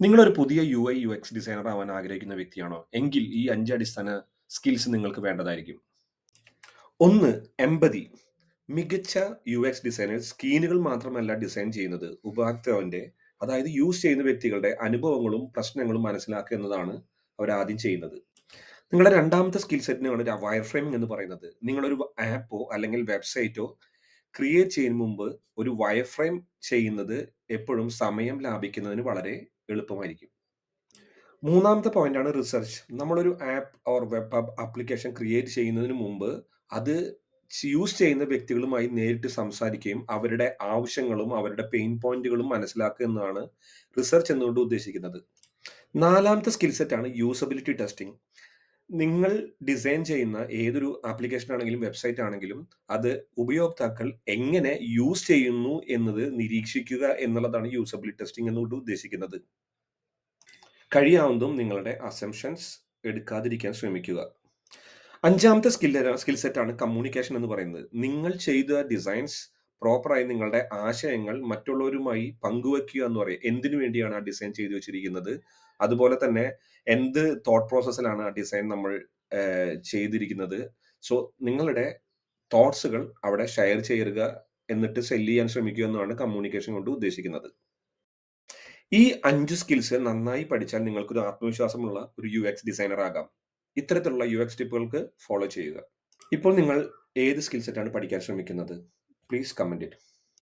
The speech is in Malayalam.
നിങ്ങളൊരു പുതിയ U I U X designer ആവാൻ ആഗ്രഹിക്കുന്ന വ്യക്തിയാണോ? എങ്കിൽ ഈ അഞ്ച് അടിസ്ഥാന സ്കിൽസ് നിങ്ങൾക്ക് വേണ്ടതായിരിക്കും. ഒന്ന് എമ്പതി മികച്ച യു എക്സ് ഡിസൈനർ സ്ക്രീനുകൾ മാത്രമല്ല ഡിസൈൻ ചെയ്യുന്നത്. ഉപഭോക്താവിന്റെ അതായത് യൂസ് ചെയ്യുന്ന വ്യക്തികളുടെ അനുഭവങ്ങളും പ്രശ്നങ്ങളും മനസ്സിലാക്കുക എന്നതാണ് അവർ ആദ്യം ചെയ്യുന്നത്. നിങ്ങളുടെ രണ്ടാമത്തെ സ്കിൽ സെറ്റിനാണ് വയർ ഫ്രെയിമിംഗ് എന്ന് പറയുന്നത്. നിങ്ങളൊരു ആപ്പോ അല്ലെങ്കിൽ വെബ്സൈറ്റോ ക്രിയേറ്റ് ചെയ്യുന്ന മുമ്പ് ഒരു വയർ ഫ്രെയിം ചെയ്യുന്നത് എപ്പോഴും സമയം ലാഭിക്കുന്നതിന് വളരെ എളുപ്പമായിരിക്കും. മൂന്നാമത്തെ പോയിന്റാണ് റിസർച്ച് നമ്മളൊരു app or web app application create ചെയ്യുന്നതിന് മുമ്പ് അത് യൂസ് ചെയ്യുന്ന വ്യക്തികളുമായി നേരിട്ട് സംസാരിക്കുകയും അവരുടെ ആവശ്യങ്ങളും അവരുടെ പെയിൻ പോയിന്റുകളും മനസ്സിലാക്കുക എന്നാണ് റിസർച്ച് എന്നുകൊണ്ട് ഉദ്ദേശിക്കുന്നത്. നാലാമത്തെ സ്കിൽ സെറ്റ് ആണ് യൂസബിലിറ്റി ടെസ്റ്റിംഗ് നിങ്ങൾ ഡിസൈൻ ചെയ്യുന്ന ഏതൊരു ആപ്ലിക്കേഷൻ ആണെങ്കിലും വെബ്സൈറ്റ് ആണെങ്കിലും അത് ഉപയോക്താക്കൾ എങ്ങനെ യൂസ് ചെയ്യുന്നു എന്നത് നിരീക്ഷിക്കുക എന്നുള്ളതാണ് യൂസബിലിറ്റി ടെസ്റ്റിംഗ് എന്നുകൊണ്ട് ഉദ്ദേശിക്കുന്നത്. കഴിയാവുന്നതും നിങ്ങളുടെ അസംഷൻസ് എടുക്കാതിരിക്കാൻ ശ്രമിക്കുക. അഞ്ചാമത്തെ സ്കിൽ സ്കിൽ സെറ്റ് ആണ് കമ്മ്യൂണിക്കേഷൻ എന്ന് പറയുന്നത്. നിങ്ങൾ ചെയ്ത ഡിസൈൻസ് പ്രോപ്പറായി നിങ്ങളുടെ ആശയങ്ങൾ മറ്റുള്ളവരുമായി പങ്കുവെക്കുക എന്ന് പറയും. എന്തിനു വേണ്ടിയാണ് ആ ഡിസൈൻ ചെയ്തു വെച്ചിരിക്കുന്നത്? അതുപോലെ തന്നെ എന്ത് തോട്ട് പ്രോസസ്സിലാണ് ആ ഡിസൈൻ നമ്മൾ ചെയ്തിരിക്കുന്നത്? സോ നിങ്ങളുടെ തോട്ട്സുകൾ അവിടെ ഷെയർ ചെയ്യുക എന്നിട്ട് സെൽ ചെയ്യാൻ ശ്രമിക്കുക എന്നാണ് കമ്മ്യൂണിക്കേഷൻ കൊണ്ട് ഉദ്ദേശിക്കുന്നത്. ഈ അഞ്ച് സ്കിൽസ് നന്നായി പഠിച്ചാൽ നിങ്ങൾക്കൊരു ആത്മവിശ്വാസമുള്ള ഒരു യു എക്സ് ഡിസൈനർ ആകാം. ഇത്തരത്തിലുള്ള യു എക്സ് ടിപ്പുകൾക്ക് ഫോളോ ചെയ്യുക. ഇപ്പോൾ നിങ്ങൾ ഏത് സ്കിൽ സെറ്റാണ് പഠിക്കാൻ ശ്രമിക്കുന്നത്? please comment it.